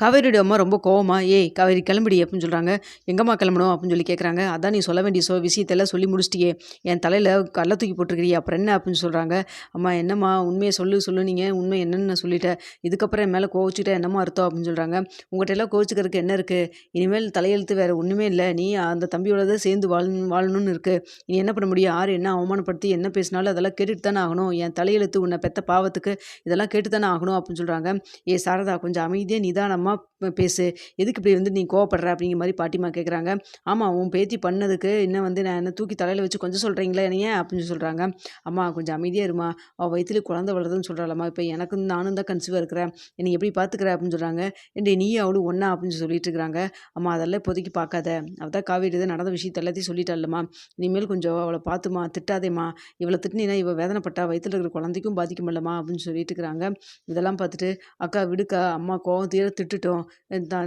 காவேரியோட அம்மா ரொம்ப கோவமா ஏய் காவேரி கிளம்பிடி அப்படின்னு சொல்கிறாங்க எங்கம்மா கிளம்பணும்? அப்படின்னு சொல்லி கேட்குறாங்க அதான் நீ சொல்ல வேண்டிய சோ விஷயத்தெல்லாம் சொல்லி முடிச்சிட்டியே. என் தலையில் கல்லை தூக்கி போட்டிருக்கிறியா அப்புறம் என்ன? அப்படின்னு சொல்கிறாங்க அம்மா என்னம்மா? உண்மையை சொல்லு சொல்லு நீங்கள் உண்மை என்னன்னு நான் சொல்லிட்டேன். இதுக்கப்புறம் என் மேலே கோவிச்சுட்டா என்னம்மா அர்த்தம்? அப்படின்னு சொல்கிறாங்க உங்கள்கிட்ட எல்லாம் கோவிச்சுக்கிறதுக்கு என்ன இருக்குது இனிமேல் தலையெழுத்து வேறு ஒன்றுமே இல்லை. நீ அந்த தம்பியோட சேர்ந்து வாழ வாழணும்னு இருக்குது நீ என்ன பண்ண முடியும்? யார் என்ன அவமானப்படுத்தி என்ன பேசினாலும் அதெல்லாம் கேட்டுட்டு தானே ஆகணும். என் தலையெழுத்து உன்னை பெத்த பாவத்துக்கு இதெல்லாம் கேட்டு தானே ஆகணும் அப்படின்னு சொல்கிறாங்க ஏ சாரதா கொஞ்சம் அமைதியாக நிதானமாக பேசு. எதுக்கு இப்படி வந்து நீ கோவப்படுற? அப்படிங்கிற மாதிரி பாட்டிமா கேட்குறாங்க ஆமாம் உன் பேத்தி பண்ணதுக்கு இன்னும் வந்து நான் என்ன தூக்கி தலையில் வச்சு கொஞ்சம் சொல்கிறீங்களா என்னைய? அப்படின்னு சொல்கிறாங்க அம்மா கொஞ்சம் அமைதியாக இருமா. அவள் வயிற்றுல குழந்தை வளருதுன்னு சொல்கிறாளம்மா இப்போ எனக்கு நானும் தான் கன்சீவாக இருக்கிறேன். என்னை எப்படி பார்த்துக்கிற அப்படின்னு சொல்கிறாங்க ஏன்டி நீ அவளும் ஒன்றா அப்படின்னு சொல்லிட்டு இருக்கிறாங்க. அம்மா அதெல்லாம் இப்போதைக்கு பார்க்காத அவள் தான் காவேரி தான் நடந்த விஷயத்த எல்லாத்தையும் சொல்லிட்டாள்மா. இனிமேல் கொஞ்சம் அவளை பார்த்துமா திட்டாதேம்மா. இவளை திட்டினா இவள் வேதனைப்பட்டா. வயிற்றுல இருக்கிற குழந்தைக்கும் பாதிக்குமில்லம்மா அப்படின்னு சொல்லிட்டு இருக்கிறாங்க. இதெல்லாம் பார்த்துட்டு அக்கா விடுக்கா. அம்மா கோவம் தீர திட்டு விட்டுட்டோம்.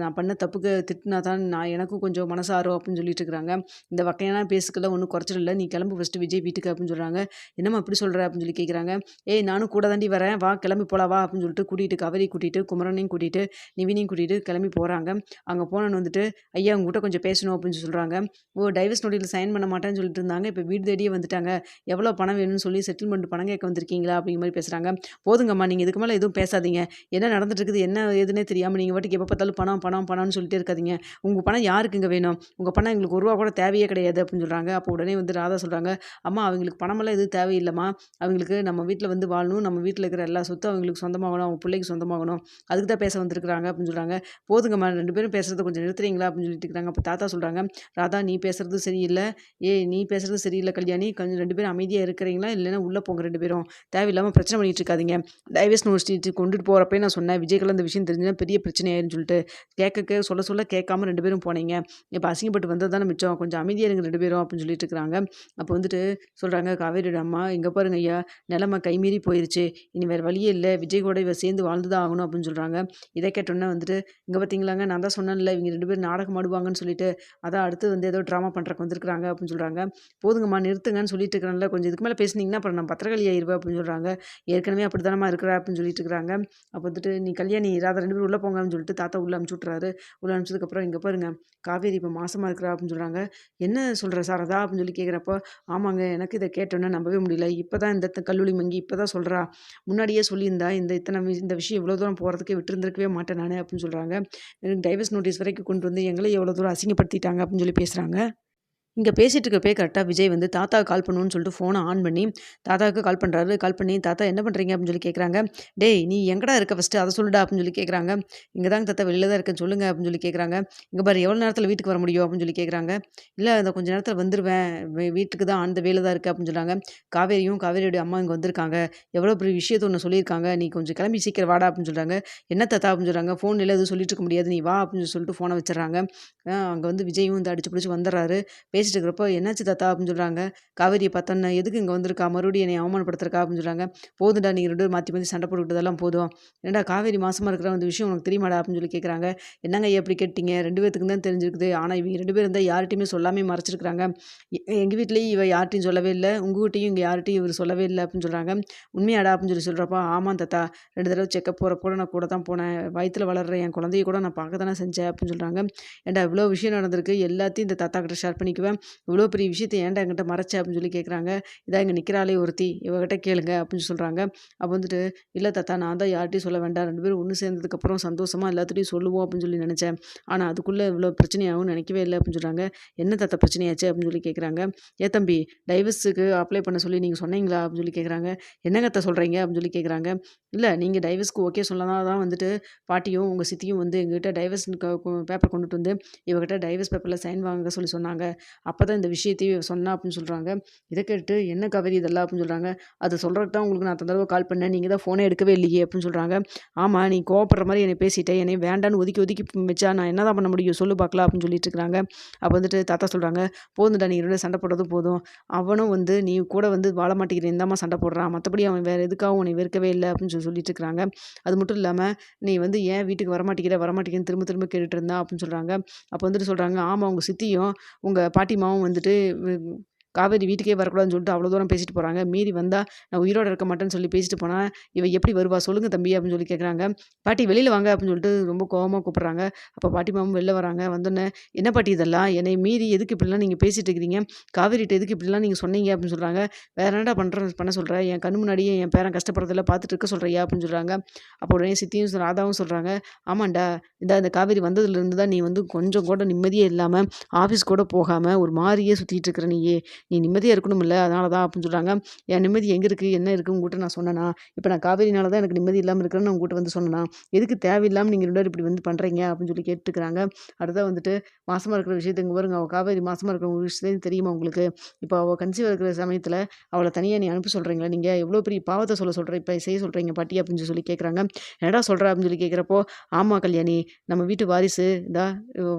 நான் பண்ண தப்புக்கு திட்டினா தான் நான் எனக்கும் கொஞ்சம் மனசாரோ அப்படின்னு சொல்லிட்டு இருக்கிறாங்க. இந்த வகையான பேசுக்கெல்லாம் ஒன்றும் குறைச்சிடல. நீ கிளம்பு ஃபஸ்ட்டு விஜய் வீட்டுக்கு அப்படின்னு சொல்கிறாங்க என்னம்மா அப்படி சொல்கிற அப்படின்னு சொல்லி கேட்குறாங்க ஏய் நானும் கூட தாண்டி வரேன். வா கிளம்பி போகலாம் வா அப்படின்னு சொல்லிட்டு கூட்டிகிட்டு கவரி கூட்டிகிட்டு குமரனையும் கூட்டிகிட்டு நிவினையும் கூட்டிகிட்டு கிளம்பி போகிறாங்க அங்கே போனோன்னு வந்துட்டு ஐயா உங்ககிட்ட கொஞ்சம் பேசணும் அப்படின்னு சொல்கிறாங்க ஓ டைவர்ஸ் நோட்டில் சைன் பண்ண மாட்டேன்னு சொல்லிட்டு இருந்தாங்க. இப்போ வீடு தேடியே வந்துட்டாங்க. எவ்வளோ பணம் வேணும்னு சொல்லி செட்டில்மெண்ட் பணம் கேட்க வந்திருக்கீங்களா? அப்படிங்கிற மாதிரி பேசுகிறாங்க போதுங்கம்மா. நீங்கள் இதுக்கு மேலே எதுவும் பேசாதீங்க. என்ன நடந்துட்டு இருக்குது? என்ன ஏதுன்னே தெரியாமல் நீங்கள் வாட்டுக்கு எப்போ பார்த்தாலும் பணம் பணம் பணம்னு சொல்லிட்டே இருக்காதீங்க. உங்கள் பணம் யாருக்குங்க வேணும்? உங்கள் பணம் எங்களுக்கு ஒரு ரூபா கூட தேவையே கிடையாது அப்படின்னு சொல்கிறாங்க அப்போ உடனே வந்து ராதா சொல்கிறாங்க அம்மா அவங்களுக்கு பணமெல்லாம் எதுவும் தேவையில்லைம்மா. அவங்களுக்கு நம்ம வீட்டில் வந்து வாழணும். நம்ம வீட்டில் இருக்கிற எல்லா சொத்தும் அவங்களுக்கு சொந்தமாகணும். அவங்க பிள்ளைக்கு சொந்தமாகணும். அதுக்கு தான் பேச வந்திருக்கிறாங்க அப்படின்னு சொல்கிறாங்க போதுங்கம்மா ரெண்டு பேரும் பேசுகிறத கொஞ்சம் நிறுத்துறீங்களா? அப்படின்னு சொல்லிட்டு இருக்கிறாங்க. அப்போ தாத்தா சொல்கிறாங்க ராதா நீ பேசுகிறது சரியில்லை. ஏ நீ பேசுகிறது சரியில்லை கல்யாணி. கொஞ்சம் ரெண்டு பேரும் அமைதியாக இருக்கிறீங்களா? இல்லைன்னா உள்ளே போங்க ரெண்டு பேரும். தேவையில்லாமல் பிரச்சனை பண்ணிட்டு இருக்காதீங்க. டைவர்ஸ் யூனிவர்சிட்டி கொண்டுட்டு போகிறப்ப நான் சொன்னேன். விஜய்க்கெல்லாம் இந்த விஷயம் தெரிஞ்சுன்னா பெரிய பிரச்சனை பிரச்சனையாயிருன்னு சொல்லிட்டு கேட்க சொல்ல சொல்ல கேட்காம ரெண்டு பேரும் போனீங்க. இப்போ அசிங்கப்பட்டு வந்தது தானே மிச்சம். கொஞ்சம் அமைதியாக இருங்க ரெண்டு பேரும் அப்படின்னு சொல்லிட்டு இருக்கிறாங்க. அப்போ வந்துட்டு சொல்கிறாங்க காவேரியோட அம்மா இங்கே பாருங்க ஐயா நிலமை கைமீறி போயிருச்சு. இனி வேறு வழியே இல்லை. விஜய் கூட இவ சேர்ந்து வாழ்ந்து தான் ஆகணும் அப்படின்னு சொல்கிறாங்க இதை கேட்டோன்னே வந்துட்டு இங்கே பார்த்தீங்களாங்க நான் தான் சொன்னேன்ல இவங்க ரெண்டு பேரும் நாடகம் ஆடுவாங்கன்னு சொல்லிட்டு. அதான் அடுத்து வந்து ஏதோ ட்ராமா பண்ணுறக்கு வந்திருக்கிறாங்க அப்படின்னு சொல்கிறாங்க போதுங்கம்மா நிறுத்துங்கன்னு சொல்லிட்டு இருக்கிறேன்ல. கொஞ்சம் இதுக்கு மேலே பேசுனீங்கன்னா அப்புறம் நான் பத்திரகாளி ஆயிருவேன் அப்படின்னு சொல்கிறாங்க ஏற்கனவே அப்படி தானம்மா இருக்கிற அப்படின்னு சொல்லிட்டு இருக்கிறாங்க. அப்போ வந்துட்டு நீ கல்யாணி ராதா ரெண்டு பேரும் உள்ளே போங்கன்னு சொல்லிட்டு தாத்தா உள்ளே அனுப்பிச்சு விட்றாரு உள்ள அனுப்பிச்சதுக்கப்புறம் இங்கே பாருங்க காவேரி இப்போ மாசமாக இருக்கிறா அப்படின்னு சொல்கிறாங்க என்ன சொல்கிற சாரதா? அப்படின்னு சொல்லி கேட்குறப்போ ஆமாங்க எனக்கு இதை கேட்டோன்னே நம்பவே முடியல. இப்போ தான் இந்த கல்லூரி மங்கி இப்போ தான் சொல்கிறா முன்னாடியே சொல்லியிருந்தா இந்த இத்தனை இந்த விஷயம் இவ்வளோ தூரம் போகிறதுக்கே விட்டுருந்துருக்கவே மாட்டேன் நான் அப்படின்னு சொல்கிறாங்க எனக்கு டைவர்ஸ் நோட்டீஸ் வரைக்கும் கொண்டு வந்து எங்களை எவ்வளோ தூரம் அசிங்கப்படுத்திட்டாங்க அப்படின்னு சொல்லி பேசுகிறாங்க இங்கே பேசிகிட்டு இருக்கப்பே கரெக்டாக விஜய் வந்து தாத்தாவுக்கு கால் பண்ணுன்னு சொல்லிட்டு ஃபோனை ஆன் பண்ணி தாத்தாவுக்கு கால் பண்ணுறாரு கால் பண்ணி தாத்தா என்ன பண்ணுறீங்க அப்படின்னு சொல்லி கேட்குறாங்க டேய் நீ எங்கடா இருக்க ஃபஸ்ட்டு அதை சொல்லுடா அப்படின்னு சொல்லி கேட்குறாங்க இங்கே தாங்க தாத்தா வெளியில் தான் இருக்கேன்னு சொல்லுங்க அப்படின்னு சொல்லி கேட்குறாங்க இங்கே பாரு எவ்வளோ நேரத்தில் வீட்டுக்கு வர முடியும் அப்படின்னு சொல்லி கேட்குறாங்க இல்லை இந்த கொஞ்ச நேரத்தில் வந்துடுவேன் வீட்டுக்கு தான் அந்த வேலை தான் இருக்குது அப்படின்னு சொல்கிறாங்க காவேரியும் காவேரியோட அம்மா இங்கே வந்திருக்காங்க. எவ்வளோ பெரிய விஷயத்த ஒன்று சொல்லியிருக்காங்க. நீ கொஞ்சம் கிளம்பி சீக்கிரம் வாடா அப்படின்னு சொல்கிறாங்க என்ன தாத்தா அப்படின்னு சொல்கிறாங்க ஃபோனில் எதுவும் சொல்லிட்டு இருக்க முடியாது. நீ வா அப்படின்னு சொல்லிட்டு ஃபோனை வச்சிடுறாங்க. அங்கே வந்து விஜயும் வந்து அடிச்சு பிடிச்சி வந்துடுறாரு. பேசிட்டு இருக்கிறப்போ என்னாச்சு தாத்தா? அப்படின்னு சொல்கிறாங்க காவேரியை பார்த்தோன்னே எதுக்கு இங்கே வந்திருக்கா? மறுபடியும் என்னை அவமானப்படுத்துறக்கா அப்படின்னு சொல்கிறாங்க போதும்டா நீங்கள் ரெண்டு பேரும் மாற்றி மாற்றி சண்டை போட்டுக்கிட்டதெல்லாம் போதும். ஏன்டா காவேரி மாசமாக இருக்கிற அந்த விஷயம் உனக்கு தெரியுமாடா? அப்படின்னு சொல்லி கேட்குறாங்க என்னங்க ஐயா இப்படி கேட்டீங்க? ரெண்டு பேத்துக்கு தான் தெரிஞ்சிருக்குது. ஆனால் இவங்க ரெண்டு பேரும் தான் யார்கிட்டையுமே சொல்லாமே மறைச்சிருக்கிறாங்க. எங்கள் வீட்லேயும் இவ யார்ட்டையும் சொல்லவே இல்லை. உங்ககிட்டையும் இங்கே யார்ட்டையும் இவர் சொல்லவே இல்லை. அப்படின்னு சொல்கிறாங்க உண்மையாடா? அப்படின்னு சொல்லி சொல்கிறப்போ ஆமாம் தாத்தா. ரெண்டு தடவை செக்கப் போகிறப்போ நான் கூட தான் போனேன். வயிற்றில் வளர்ற என் குழந்தைய கூட நான் பார்க்க தானே செஞ்சேன். அப்படின்னு சொல்கிறாங்க ஏன்டா இவ்வளோ விஷயம் நடந்திருக்கு. எல்லாத்தையும் இந்த தாத்தா கிட்ட ஷேர் பண்ணிக்குவேன். இவ்வளோ பெரிய விஷயத்தை ஏன்டா என்கிட்ட மறைச்ச? அப்படின்னு சொல்லி கேட்குறாங்க இதான் இங்கே நிற்கிறாளே ஒருத்தி. இவகிட்ட கேளுங்க. அப்படின்னு சொல்கிறாங்க அப்போ வந்துட்டு இல்லை தாத்தா நான் தான் யார்ட்டையும் சொல்ல வேண்டாம். ரெண்டு பேரும் ஒன்று சேர்ந்ததுக்கப்புறம் சந்தோஷமாக எல்லாத்துட்டையும் சொல்லுவோம். அப்படின்னு சொல்லி நினச்சேன். ஆனால் அதுக்குள்ளே இவ்வளோ பிரச்சனையாகும் நினைக்கவே இல்லை அப்படின்னு சொல்கிறாங்க என்ன தாத்தா பிரச்சனையாச்சு? அப்படின்னு சொல்லி கேட்குறாங்க ஏ தம்பி டைவர்ஸுக்கு அப்ளை பண்ண சொல்லி நீங்கள் சொன்னீங்களா? அப்படின்னு சொல்லி கேட்குறாங்க என்னங்க அத்தை சொல்கிறீங்க அப்படின்னு சொல்லி கேட்குறாங்க இல்லை நீங்கள் டைவர்ஸ்க்கு ஓகே சொல்லலாம் தான் வந்துட்டு பாட்டியும் உங்கள் சித்தியும் வந்து எங்ககிட்ட டைவர்ஸ் பேப்பர் கொண்டுட்டு வந்து இவகிட்ட டைவர்ஸ் பேப்பரில் சைன் வாங்க சொல்லி சொன்னாங்க. அப்போ தான் இந்த விஷயத்தையும் சொன்னா அப்படின்னு சொல்கிறாங்க இதை கேட்டு என்ன கவரி இதெல்லாம் அப்படின்னு சொல்கிறாங்க அதை சொல்கிறதுக்கு தான் உங்களுக்கு நான் தந்தளவு கால் பண்ணேன். நீங்கள் தான் ஃபோனே எடுக்கவே இல்லையே அப்படின்னு சொல்கிறாங்க ஆமாம் நீ கோவப்படுற மாதிரி என்னை பேசிட்டேன் என்னை வேண்டான்னு ஒதுக்கி ஒதுக்கி வச்சா நான் என்ன தான் பண்ண முடியும்? சொல்லு பார்க்கலாம் அப்படின்னு சொல்லிட்டு இருக்கிறாங்க. அப்போ வந்துட்டு தாத்தா சொல்கிறாங்க போதும்டா நீ ரெண்டு சண்டை போடுறது போதும். அவனும் வந்து நீ கூட வந்து வாழ மாட்டேங்கிற இந்தாம்மா சண்டை போடுறான் மற்றபடி அவன் வேறு எதுக்காகவும் உன்னை வெறுக்கவே இல்லை அப்படின்னு சொல்லி சொல்லிட்டு இருக்கிறாங்க. அது மட்டும் இல்லாமல் நீ வந்து ஏன் வீட்டுக்கு வரமாட்டேங்கிற? வரமாட்டேங்கிறேன்னு திரும்ப திரும்ப கேட்டுட்டு இருந்தா அப்படின்னு சொல்கிறாங்க அப்போ வந்துட்டு சொல்கிறாங்க ஆமாம் உங்கள் சித்தியும் உங்கள் பாட்டி பாட்டிமாவும் வந்துட்டு காவேரி வீட்டுக்கே வரக்கூடாதுன்னு சொல்லிட்டு அவ்வளோ தூரம் பேசிட்டு போகிறாங்க மீறி வந்தால் நான் உயிரோடு இருக்க மாட்டேன்னு சொல்லி பேசிட்டு போனால் இவன் எப்படி வருவா? சொல்லுங்கள் தம்பி அப்படின்னு சொல்லி கேட்குறாங்க பாட்டி வெளியில் வாங்க அப்படின்னு சொல்லிட்டு ரொம்ப கோவமாக கூப்பிட்றாங்க. அப்போ பாட்டி மாமும் வெளில வராங்க. வந்தோடனே என்ன பாட்டி இதெல்லாம்? என்னை மீறி எதுக்கு இப்படிலாம் நீங்கள் பேசிட்டு இருக்கிறீங்க? காவேரிட்ட எதுக்கு இப்படிலாம் நீங்கள் சொன்னீங்க? அப்படின்னு சொல்கிறாங்க வேற என்னடா பண்ணுற பண்ண சொல்கிறேன் என் கண்ணு முன்னாடியே என் பேரன் கஷ்டப்படுறதெல்லாம் பார்த்துட்டு இருக்க சொல்கிறியா அப்படின்னு சொல்கிறாங்க அப்போ உடனே சித்தியும் ராதாவும் சொல்கிறாங்க ஆமாண்டா இந்த இந்த காவேரி வந்ததுலேருந்து தான் நீ வந்து கொஞ்சம் கூட நிம்மதியே இல்லாமல் ஆஃபீஸ் கூட போகாமல் ஒரு மாதிரியே சுற்றிட்டு இருக்கிற நீயே. நீ நிம்மதியாக இருக்கணும்ல அதனால தான் அப்படின்னு சொல்கிறாங்க என் நிம்மதி எங்கே இருக்குது என்ன இருக்குது உங்ககிட்ட நான் சொன்னேனா இப்போ நான் காவேரினால தான் எனக்கு நிம்மதி இல்லாமல் இருக்கிறேன்னு உங்ககிட்ட வந்து சொன்னேனா எதுக்கு தேவையில்லாமல் நீங்கள் ரெண்டு இப்படி வந்து பண்ணுறீங்க அப்படின்னு சொல்லி கேட்டுக்கிறாங்க. அடுத்தா வந்துட்டு மாசமாக இருக்கிற விஷயத்தை இங்கே பாருங்க அவள் காவேரி மாசமாக இருக்கிற விஷயத்தையும் தெரியுமா உங்களுக்கு? இப்போ அவள் கன்சீவ் இருக்கிற சமயத்தில் அவளை தனியாக நீ அனுப்ப சொல்கிறீங்களா நீங்கள் எவ்வளோ பெரிய பாவத்தை சொல்ல சொல்கிற இப்போ செய்ய சொல்கிறீங்க பாட்டி அப்படின்னு சொல்லி கேட்குறாங்க என்னடா சொல்கிற அப்படின்னு சொல்லி கேட்குறப்போ ஆமாம் கல்யாணி நம்ம வீட்டு வாரிசு இதா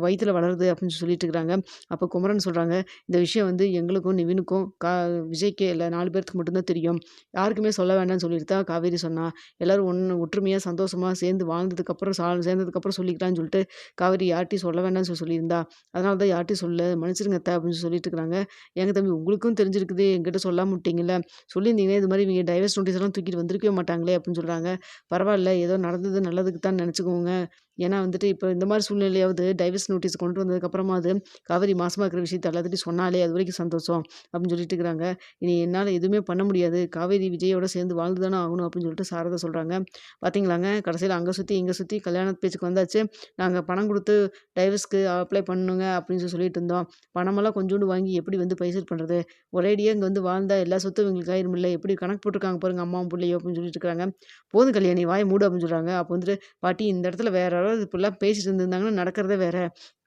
வயிற்றில் வளருது அப்படின்னு சொல்லிட்டு இருக்கிறாங்க அப்போ குமரன் சொல்கிறாங்க இந்த விஷயம் வந்து எங்களுக்கும் நிவினுக்கும் கா விஜய்க்கு இல்லை நாலு பேர்த்துக்கு மட்டும்தான் தெரியும். யாருக்குமே சொல்ல வேண்டாம்னு சொல்லிட்டு தான் காவேரி சொன்னா. எல்லாரும் ஒன்று ஒற்றுமையாக சந்தோஷமாக சேர்ந்து வாழ்ந்ததுக்கப்புறம் சா சேர்ந்ததுக்கப்புறம் சொல்லிக்கலாம்னு சொல்லிட்டு காவேரி யார்ட்டையும் சொல்ல வேண்டாம்னு சொல்லி சொல்லியிருந்தா. அதனால தான் யார்ட்டையும் சொல்ல மன்னிச்சிருங்க அத்தை அப்படின்னு சொல்லிட்டு இருக்கிறாங்க. எங்கள் தம்பி உங்களுக்கும் தெரிஞ்சிருக்குது என்கிட்ட சொல்லாம விட்டீங்கல்ல. சொல்லியிருந்தீங்கன்னா இது மாதிரி இவங்க டைவர்ஸ் நோட்டீஸ் எல்லாம் தூக்கிட்டு வந்திருக்கவே மாட்டாங்களே அப்படின்னு சொல்கிறாங்க பரவாயில்ல ஏதோ நடந்தது நல்லதுக்கு தான் நினச்சிக்கோங்க. ஏன்னா வந்துட்டு இப்போ இந்த மாதிரி சூழ்நிலையாவது டைவர்ஸ் நோட்டீஸ் கொண்டு வந்ததுக்கப்புறமா அது காவேரி மாசமாக இருக்கிற விஷயத்தை எல்லாத்துட்டையும் சொன்னாலே அது வரைக்கும் சந்தோஷம் அப்படின்னு சொல்லிட்டு இருக்கிறாங்க. இனி என்னால் எதுவுமே பண்ண முடியாது. காவேரி விஜயோட சேர்ந்து வாழ்ந்து தானே ஆகணும் அப்படின்னு சொல்லிட்டு சாரதா சொல்கிறாங்க பார்த்தீங்களாங்க கடைசியில் அங்கே சுற்றி இங்கே சுற்றி கல்யாண பேச்சுக்கு வந்தாச்சு. நாங்கள் பணம் கொடுத்து டைவர்ஸ்க்கு அப்ளை பண்ணுங்க அப்படின்னு சொல்லி சொல்லிட்டு இருந்தோம். பணமெல்லாம் கொஞ்சோண்டு வாங்கி எப்படி வந்து பைசல் பண்ணுறது ஒரேடியாக இங்கே வந்து வாழ்ந்தால் எல்லா சொத்தும் இவங்களுக்கு ஆயிருமில்ல எப்படி கணக்கு போட்டிருக்காங்க பாருங்கள் அம்மாவும் பிள்ளையோ அப்படின்னு சொல்லிட்டு இருக்காங்க போதும் கல்யாணி வாய் மூடு அப்படின்னு சொல்கிறாங்க அப்போ வந்துட்டு பாட்டி இந்த இடத்துல வேற யாராவது இப்படிலாம் பேசிட்டு இருந்திருந்தாங்கன்னா நடக்கிறதே வேற.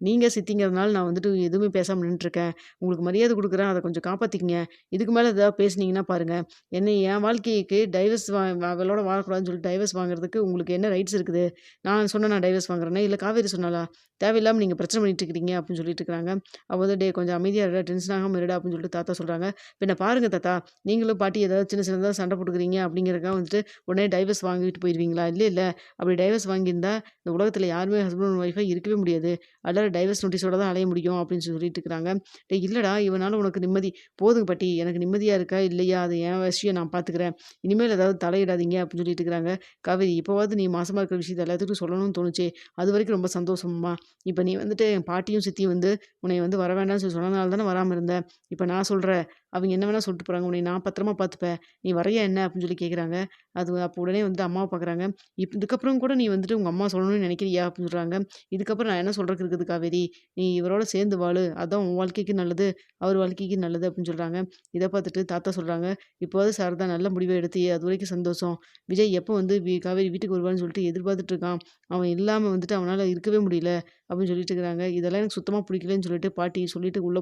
நீங்கள் சித்திங்கிறதுனால நான் வந்துட்டு எதுவுமே பேசாமல் நின்றுருக்கேன் உங்களுக்கு மரியாதை கொடுக்குறேன். அதை கொஞ்சம் காப்பாற்றிக்கிங்க இதுக்கு மேலே ஏதாவது பேசுனீங்கன்னா பாருங்கள் என்னை என் வாழ்க்கைக்கு டைவர்ஸ் வா அவளோட வாழக்கூடாதுன்னு சொல்லி டைவர்ஸ் வாங்குறதுக்கு உங்களுக்கு என்ன ரைட்ஸ் இருக்குது? நான் சொன்னேன் நான் டைவர்ஸ் வாங்குறேனே? இல்லை காவேரி சொன்னாலா தேவையில்லாமல் நீங்கள் பிரச்சனை பண்ணிட்டு இருக்கிறீங்க அப்படின்னு சொல்லிட்டு இருக்கிறாங்க. அப்போ வந்து டே கொஞ்சம் அமைதியாக இருடா. டென்ஷன் ஆகாமல் இருடா. அப்படின்னு சொல்லிட்டு தாத்தா சொல்கிறாங்க பின்ன பாருங்கள் தாத்தா நீங்களும் பாட்டி ஏதாவது சின்ன சின்னதாக சண்டை போட்டுக்கிறீங்க அப்படிங்கிறக்காக வந்துட்டு உடனே டைவர்ஸ் வாங்கிட்டு போயிடுவீங்களா இல்லை இல்லை. அப்படி டைவர்ஸ் வாங்கியிருந்தா இந்த உலக உலகத்தில் யாருமே ஹஸ்பண்ட் அண்ட் ஒய்ஃபாக இருக்கவே முடியாது. எல்லாரும் டைவர்ஸ் நோட்டீஸோட தான் அலைய முடியும் அப்படின்னு சொல்லிட்டு இருக்கிறாங்க. டே இல்லைடா இவனால் உனக்கு நிம்மதி. போதுங்க பாட்டி எனக்கு நிம்மதியாக இருக்கா இல்லையா? அது என் விஷயம் நான் பார்த்துக்கிறேன் இனிமேல் ஏதாவது தலையிடாதீங்க அப்படின்னு சொல்லிட்டு இருக்கிறாங்க. கவிதை இப்போவாவது நீ மாசமாக இருக்கிற விஷயத்தை எல்லாத்துக்கும் சொல்லணும்னு தோணுச்சே. அது வரைக்கும் ரொம்ப சந்தோஷமா இப்போ நீ வந்துட்டு என் பாட்டியும் சித்தியும் வந்து உன்னை வந்து வர வேண்டாம்னு சொல்லி சொன்னதுனால தானே வராமல் இருந்தேன் இப்போ நான் சொல்கிறேன் அவங்க என்ன வேணால் சொல்லிட்டு போகிறாங்க உன்னை நான் பத்திரமா பார்த்துப்பேன் நீ வரையா என்ன அப்படின்னு சொல்லி கேட்குறாங்க அது அப்போ உடனே வந்து அம்மாவை பார்க்குறாங்க இப்போ இதுக்கப்புறம் கூட நீ வந்துட்டு உங்கள் அம்மா சொல்லணும்னு நினைக்கிறியா? அப்படின்னு சொல்கிறாங்க இதுக்கப்புறம் நான் என்ன சொல்கிறதுக்கு இருக்குது காவேரி? நீ இவரோட சேர்ந்து வாழு. அதான் உன் வாழ்க்கைக்கு நல்லது. அவர் வாழ்க்கைக்கு நல்லது அப்படின்னு சொல்கிறாங்க இதை பார்த்துட்டு தாத்தா சொல்கிறாங்க இப்போது சாரதா நல்ல முடிவை எடுத்து அது வரைக்கும் சந்தோஷம். விஜய் எப்போ வந்து வி- காவேரி வீட்டுக்கு வருவான்னு சொல்லிட்டு எதிர்பார்த்துட்டு இருக்கான். அவன் இல்லாமல் வந்துட்டு அவனால் இருக்கவே முடியல அப்படின்னு சொல்லிட்டு இருக்கிறாங்க. இதெல்லாம் எனக்கு சுத்தமாக பிடிக்கலன்னு சொல்லிட்டு பாட்டி சொல்லிட்டு உள்ள